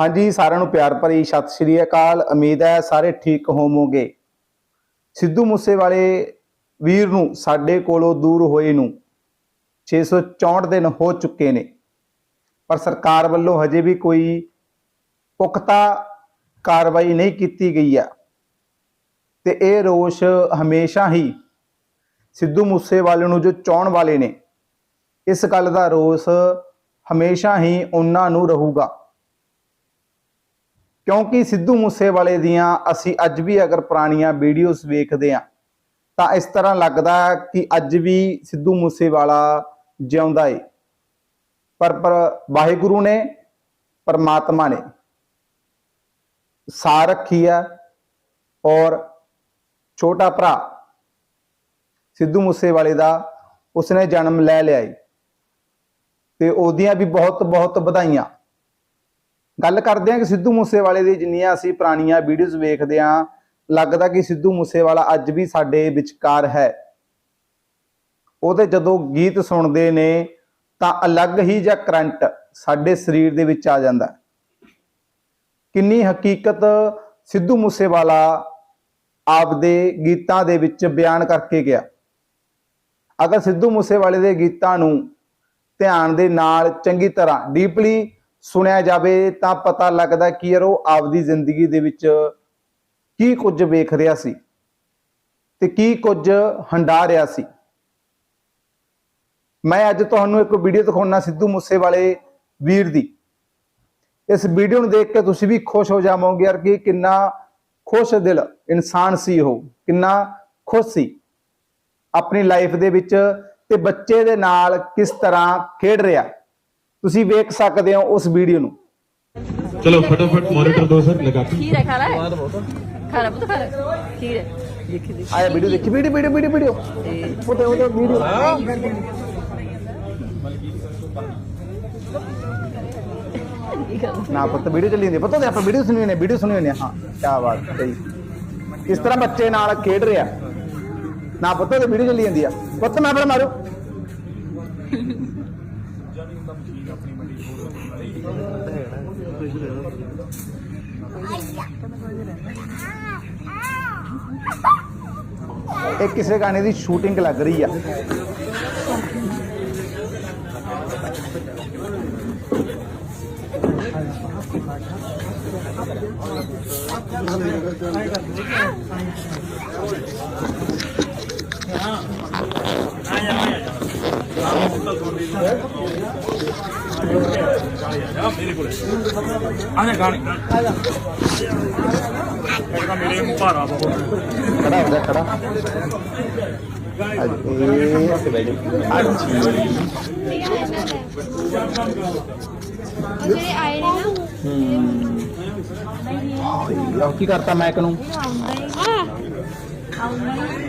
ਹਾਂਜੀ, ਸਾਰਿਆਂ ਨੂੰ ਪਿਆਰ ਭਰੀ ਸਤਿ ਸ਼੍ਰੀ ਅਕਾਲ। ਉਮੀਦ ਹੈ ਸਾਰੇ ਠੀਕ ਹੋਵੋਗੇ। ਸਿੱਧੂ ਮੂਸੇਵਾਲੇ ਵੀਰ ਨੂੰ ਸਾਡੇ ਕੋਲੋਂ ਦੂਰ ਹੋਏ ਨੂੰ 664 ਦਿਨ ਹੋ ਚੁੱਕੇ ਨੇ। ਪਰ ਸਰਕਾਰ ਵੱਲੋਂ ਹਜੇ ਵੀ ਕੋਈ ਪੁਖਤਾ ਕਾਰਵਾਈ ਨਹੀਂ ਕੀਤੀ ਗਈ ਹੈ। ਤੇ ਇਹ ਰੋਸ਼ ਹਮੇਸ਼ਾ ਹੀ ਸਿੱਧੂ ਮੂਸੇਵਾਲੇ ਨੂੰ ਜੋ ਚਾਹਣ ਵਾਲੇ ਨੇ, ਇਸ ਗੱਲ ਦਾ ਰੋਸ ਹਮੇਸ਼ਾ ਹੀ ਉਹਨਾਂ ਨੂੰ ਰਹੂਗਾ। ਕਿਉਂਕਿ ਸਿੱਧੂ ਮੂਸੇਵਾਲੇ ਦੀਆਂ ਅਸੀਂ ਅੱਜ ਵੀ ਅਗਰ ਪੁਰਾਣੀਆਂ ਵੀਡੀਓਜ਼ ਵੇਖਦੇ ਆ ਤਾਂ ਇਸ ਤਰ੍ਹਾਂ ਲੱਗਦਾ ਕਿ ਅੱਜ ਵੀ ਸਿੱਧੂ ਮੂਸੇਵਾਲਾ ਜਿਉਂਦਾ ਏ। ਪਰ ਪਰ ਵਾਹਿਗੁਰੂ ਨੇ, ਪਰਮਾਤਮਾ ਨੇ ਸਾਹ ਰੱਖੀ ਹੈ ਔਰ ਛੋਟਾ ਭਰਾ ਸਿੱਧੂ ਮੂਸੇਵਾਲੇ ਦਾ ਉਸਨੇ ਜਨਮ ਲੈ ਲਿਆ ਏ। ਤੇ ਉਹਦੀਆਂ ਵੀ ਬਹੁਤ ਬਹੁਤ ਵਧਾਈਆਂ। ਗੱਲ ਕਰਦੇ ਹਾਂ ਕਿ ਸਿੱਧੂ ਮੂਸੇਵਾਲੇ ਦੀ ਜਿੰਨੀਆਂ ਅਸੀਂ ਪੁਰਾਣੀਆਂ ਵੀਡੀਓਜ਼ ਵੇਖਦੇ ਹਾਂ, ਲੱਗਦਾ ਕਿ ਸਿੱਧੂ ਮੂਸੇਵਾਲਾ ਅੱਜ ਵੀ ਸਾਡੇ ਵਿਚਕਾਰ ਹੈ। ਉਹਦੇ ਜਦੋਂ ਗੀਤ ਸੁਣਦੇ ਨੇ, ਤਾਂ ਅਲੱਗ ਹੀ ਜਾਂ ਕਰੰਟ ਸਾਡੇ ਸਰੀਰ ਦੇ ਵਿੱਚ ਆ ਜਾਂਦਾ। ਕਿੰਨੀ ਹਕੀਕਤ ਸਿੱਧੂ ਮੂਸੇਵਾਲਾ ਆਪਦੇ ਗੀਤਾਂ ਦੇ ਵਿੱਚ ਬਿਆਨ ਕਰਕੇ ਗਿਆ। ਅਗਰ ਸਿੱਧੂ ਮੂਸੇਵਾਲੇ ਦੇ ਗੀਤਾਂ ਨੂੰ ਧਿਆਨ ਦੇ ਨਾਲ ਚੰਗੀ ਤਰ੍ਹਾਂ ਡੀਪਲੀ ਸੁਣਿਆ ਜਾਵੇ ਤਾਂ ਪਤਾ ਲੱਗਦਾ ਕਿ ਯਾਰ ਉਹ ਆਪਦੀ ਜ਼ਿੰਦਗੀ ਦੇ ਵਿੱਚ ਕੀ ਕੁਝ ਵੇਖ ਰਿਹਾ ਸੀ ਤੇ ਕੀ ਕੁਝ ਹੰਡਾ ਰਿਹਾ ਸੀ। ਮੈਂ ਅੱਜ ਤੁਹਾਨੂੰ ਇੱਕ ਵੀਡੀਓ ਦਿਖਾਉਣਾ ਸਿੱਧੂ ਮੂਸੇਵਾਲੇ ਵੀਰ ਦੀ। ਇਸ ਵੀਡੀਓ ਨੂੰ ਦੇਖ ਕੇ ਤੁਸੀਂ ਵੀ ਖੁਸ਼ ਹੋ ਜਾਵੋਗੇ ਯਾਰ ਕਿ ਕਿੰਨਾ ਖੁਸ਼ ਦਿਲ ਇਨਸਾਨ ਸੀ ਉਹ, ਕਿੰਨਾ ਖੁਸ਼ ਸੀ ਆਪਣੀ ਲਾਈਫ ਦੇ ਵਿੱਚ ਤੇ ਬੱਚੇ ਦੇ ਨਾਲ ਕਿਸ ਤਰ੍ਹਾਂ ਖੇਡ ਰਿਹਾ। ਤੁਸੀਂ ਵੇਖ ਸਕਦੇ ਹੋ ਉਸ ਵੀਡੀਓ ਨੂੰ चलो फटाफट मॉनिटर दो सर लगा के खीर है खा रहा है खा रहा पुत खा रहा है खीर है देखी देखी ਆਇਆ ਵੀਡੀਓ ਦੇਖੀ ਵੀਡੀਓ ਵੀਡੀਓ ਵੀਡੀਓ ਵੀਡੀਓ ਉਹਦੇ ਉਹਦੇ ਵੀਡੀਓ ठीक है ਨਾ ਪੁੱਤ ਵੀਡੀਓ ਚੱਲੀ ਜਾਂਦੀ ਹੈ। ਪਤਾ ਤੇ ਆਪਾਂ ਵੀਡੀਓ ਸੁਣੀ ਹੋਣੀ ਵੀਡੀਓ ਸੁਣੀ ਹੋਣੀ ਹੈ। ਹਾਂ ਕੀ ਬਾਤ ਹੈ ਸਹੀ ਇਸ ਤਰ੍ਹਾਂ ਬੱਚੇ ਨਾਲ ਖੇਡ ਰਿਹਾ ਨਾ ਪੁੱਤ ਤੇ ਵੀਡੀਓ ਚੱਲੀ ਜਾਂਦੀ ਆ ਪੁੱਤ ਮੈਂ ਫਿਰ ਮਾਰੂ ਇਹ ਕਿਸੇ ਗਾਣੇ ਦੀ ਸ਼ੂਟਿੰਗ ਲੱਗ ਰਹੀ ਆ। ਮੇਰੇ ਕੋਲ ਆ ਜਾ ਗਾਣੇ ਇਹਦਾ ਮੇਰੇ ਮੂੰਹ ਭਾਰਾ ਬਹੁਤ ਖੜਾ ਹੋ ਜਾ ਖੜਾ। ਅੱਜ ਇਹ ਬੈਠੇ ਅੱਜ ਜਿਹੜੇ ਆਏ ਨੇ ਨਾ ਹੂੰ ਆਹ ਕੀ ਕਰਤਾ ਮੈਂ ਕਨੂੰ ਆਉਂਦਾ ਹੀ ਆਉਂਦਾ ਹੀ